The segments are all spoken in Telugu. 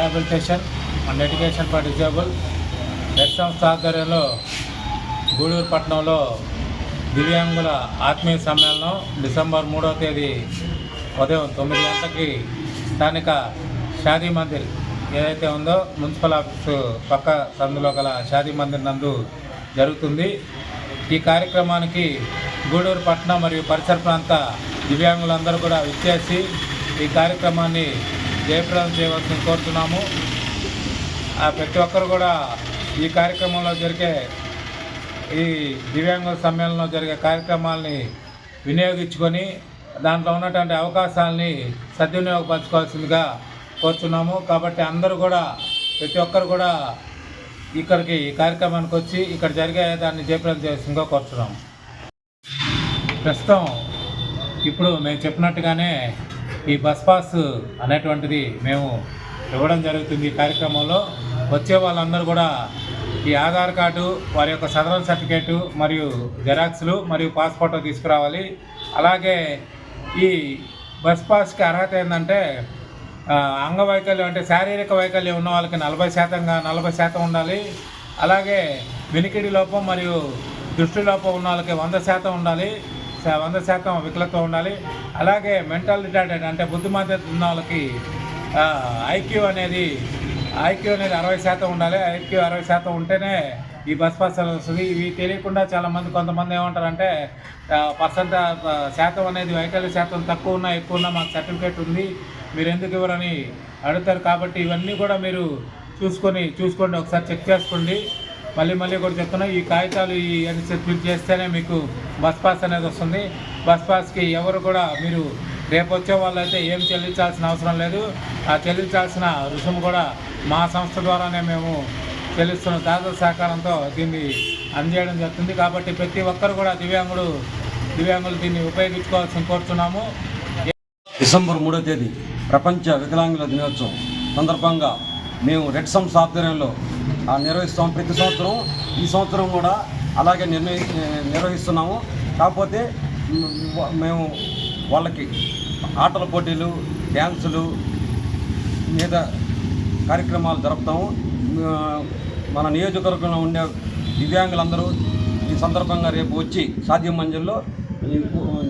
Rehabilitation and education for disabled. Red సంస్థ ఆధ్వర్యంలో గూడూరు పట్టణంలో దివ్యాంగుల ఆత్మీయ సమ్మేళనం డిసెంబర్ మూడవ తేదీ ఉదయం తొమ్మిది గంటలకి స్థానిక షాదీ మందిర్ ఏదైతే ఉందో మున్సిపల్ ఆఫీసు పక్క సందులో గల షాదీ మందిర్ నందు జరుగుతుంది. ఈ కార్యక్రమానికి గూడూరు పట్టణం మరియు పరిసర ప్రాంత దివ్యాంగులందరూ కూడా విచ్చేసి ఈ కార్యక్రమాన్ని జయప్రదం చేయవలసింది కోరుతున్నాము. ప్రతి ఒక్కరు కూడా ఈ కార్యక్రమంలో జరిగే ఈ దివ్యాంగుల సమ్మేళనంలో జరిగే కార్యక్రమాల్ని వినియోగించుకొని దాంట్లో ఉన్నటువంటి అవకాశాలని సద్వినియోగపరచుకోవాల్సిందిగా కోరుచున్నాము. కాబట్టి అందరూ కూడా ప్రతి ఒక్కరు కూడా ఇక్కడికి ఈ కార్యక్రమానికి వచ్చి ఇక్కడ జరిగే దాన్ని జయప్రదం చేసిందిగా కోరుచున్నాము. ప్రస్తుతం ఇప్పుడు మేము చెప్పినట్టుగానే ఈ బస్ పాస్ అనేటువంటిది మేము ఇవ్వడం జరుగుతుంది ఈ కార్యక్రమంలో. వచ్చే వాళ్ళందరూ కూడా ఈ ఆధార్ కార్డు వారి యొక్క సదరన్ సర్టిఫికేటు మరియు జెరాక్స్లు మరియు పాస్పోర్ట్ తీసుకురావాలి. అలాగే ఈ బస్ పాస్కి అర్హత ఏంటంటే అంగవైకల్యం అంటే శారీరక వైకల్యం ఉన్న వాళ్ళకి నలభై శాతంగా నలభై శాతం ఉండాలి. అలాగే వినికిడి లోపం మరియు దృష్టి లోపం ఉన్న వాళ్ళకి వంద శాతం ఉండాలి. వంద శాతం వికలత్వం ఉండాలి. అలాగే మెంటల్ రిటార్డెడ్ అంటే బుద్ధిమంత ఉన్న వాళ్ళకి ఐక్యూ అనేది ఐక్యూ అనేది అరవై శాతం ఉండాలి. ఐక్యూ అరవై శాతం ఉంటేనే ఈ బస్ పాస్ వస్తుంది. ఇవి తెలియకుండా చాలామంది కొంతమంది ఏమంటారంటే పర్సెంట్ శాతం అనేది వైకల్య శాతం తక్కువ ఉన్నా ఎక్కువ ఉన్నా మాకు సర్టిఫికేట్ ఉంది. మీరు ఎందుకు ఇవ్వరని అడుగుతారు కాబట్టి ఇవన్నీ కూడా మీరు చూసుకొని చూసుకోండి. ఒకసారి చెక్ చేసుకోండి. మళ్ళీ మళ్ళీ కూడా చెప్తున్నా ఈ కాగితాలు ఈ అన్ని ఫిల్ చేస్తేనే మీకు బస్ పాస్ అనేది వస్తుంది. బస్ పాస్కి ఎవరు కూడా మీరు రేపు వచ్చే వాళ్ళైతే ఏం చెల్లించాల్సిన అవసరం లేదు. ఆ చెల్లించాల్సిన రుసుము కూడా మా సంస్థ ద్వారానే మేము చెల్లిస్తున్న దాతల సహకారంతో దీన్ని అందజేయడం జరుగుతుంది. కాబట్టి ప్రతి ఒక్కరు కూడా దివ్యాంగుడు దివ్యాంగులు దీన్ని ఉపయోగించుకోవాల్సిన కోరుతున్నాము డిసెంబర్ మూడో తేదీ ప్రపంచ వికలాంగుల దినోత్సవం సందర్భంగా మేము రెడ్ సంస్థ ఆధ్వర్యంలో నిర్వహిస్తాం. ప్రతి సంవత్సరం ఈ సంవత్సరం కూడా అలాగే నిర్ణయి నిర్వహిస్తున్నాము. కాకపోతే మేము వాళ్ళకి ఆటల పోటీలు డ్యాన్సులు మీద కార్యక్రమాలు జరుపుతాము. మన నియోజకవర్గంలో ఉండే దివ్యాంగులందరూ ఈ సందర్భంగా రేపు వచ్చి సాధ్యం మంజల్లో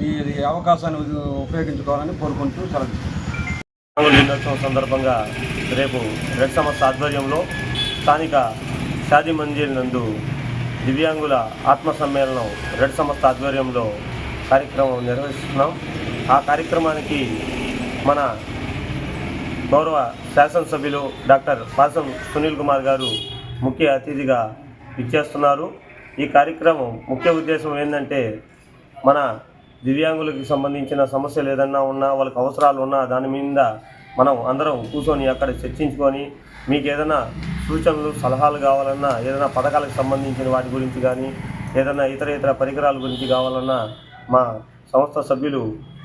ఈ అవకాశాన్ని ఉపయోగించుకోవాలని కోరుకుంటూ సెలవు దినోత్సవం సందర్భంగా రేపు రెడ్ సంస్థ ఆధ్వర్యంలో స్థానిక షాదీ మంజిల్ నందు దివ్యాంగుల ఆత్మ సమ్మేళనం రెడ్ సంస్థ ఆధ్వర్యంలో కార్యక్రమం నిర్వహిస్తున్నాం. ఆ కార్యక్రమానికి మన గౌరవ శాసనసభ్యులు డాక్టర్ పాసం సునీల్ కుమార్ గారు ముఖ్య అతిథిగా ఇచ్చేస్తున్నారు ఈ కార్యక్రమం ముఖ్య ఉద్దేశం ఏంటంటే మన దివ్యాంగులకు సంబంధించిన సమస్యలు ఏదన్నా ఉన్నా వాళ్ళకి అవసరాలు ఉన్నా దాని మీద మనం అందరం కూర్చొని అక్కడ చర్చించుకొని మీకు ఏదైనా సూచనలు సలహాలు కావాలన్నా ఏదైనా పథకాలకు సంబంధించిన వాటి గురించి కానీ ఏదైనా ఇతర ఇతర పరికరాల గురించి కావాలన్నా మా సంస్థ సభ్యులు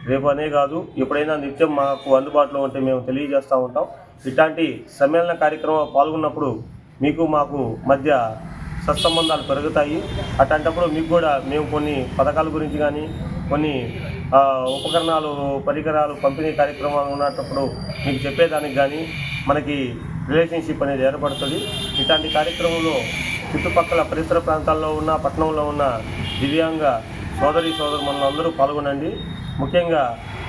రేపు అనే కాదు ఎప్పుడైనా నిత్యం మాకు అందుబాటులో ఉంటే మేము తెలియజేస్తూ ఉంటాం. ఇట్లాంటి సమ్మేళన కార్యక్రమంలో పాల్గొన్నప్పుడు మీకు మాకు మధ్య సత్సంబంధాలు పెరుగుతాయి. అట్లాంటప్పుడు మీకు కూడా మేము కొన్ని పథకాల గురించి కానీ కొన్ని ఉపకరణాలు పరికరాలు పంపిణీ కార్యక్రమాలు ఉన్నప్పుడు మీకు చెప్పేదానికి కానీ మనకి రిలేషన్షిప్ అనేది ఏర్పడుతుంది. ఇట్లాంటి కార్యక్రమంలో చుట్టుపక్కల పరిసర ప్రాంతాల్లో ఉన్న పట్టణంలో ఉన్న దివ్యాంగ సోదరి సోదరు మనందరూ పాల్గొనండి. ముఖ్యంగా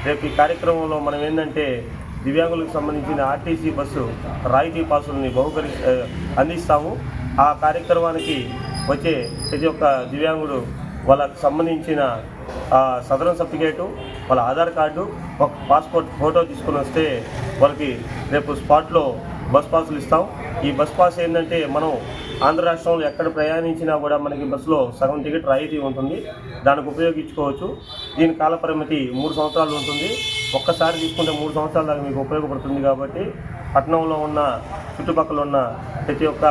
రేపు ఈ కార్యక్రమంలో మనం ఏంటంటే దివ్యాంగులకు సంబంధించిన ఆర్టీసీ బస్సు రాయితీ పాసుల్ని బహుకరి అందిస్తాము. ఆ కార్యక్రమానికి వచ్చే ప్రతి ఒక్క దివ్యాంగుడు వాళ్ళకు సంబంధించిన ఆ, సదరన్ సర్టిఫికేటు వాళ్ళ ఆధార్ కార్డు ఒక పాస్పోర్ట్ ఫోటో తీసుకుని వస్తే వాళ్ళకి రేపు స్పాట్లో బస్ పాసులు ఇస్తాం. ఈ బస్ పాస్ ఏంటంటే మనం ఆంధ్ర రాష్ట్రంలో ఎక్కడ ప్రయాణించినా కూడా మనకి బస్సులో సగం టికెట్ రాయితీ ఉంటుంది. దానికి ఉపయోగించుకోవచ్చు. దీని కాలపరిమితి మూడు సంవత్సరాలు ఉంటుంది. ఒక్కసారి తీసుకుంటే మూడు సంవత్సరాల దాకా మీకు ఉపయోగపడుతుంది కాబట్టి పట్టణంలో ఉన్న చుట్టుపక్కల ఉన్న ప్రతి ఒక్క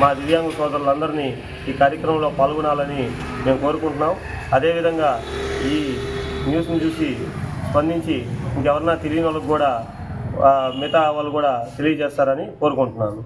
మా దివ్యాంగ సోదరులందరినీ ఈ కార్యక్రమంలో పాల్గొనాలని మేము కోరుకుంటున్నాం. అదేవిధంగా ఈ న్యూస్ని చూసి స్పందించి ఇంకెవరన్నా తెలియని వాళ్ళకు కూడా మిగతా వాళ్ళు కూడా తెలియజేస్తారని కోరుకుంటున్నాను.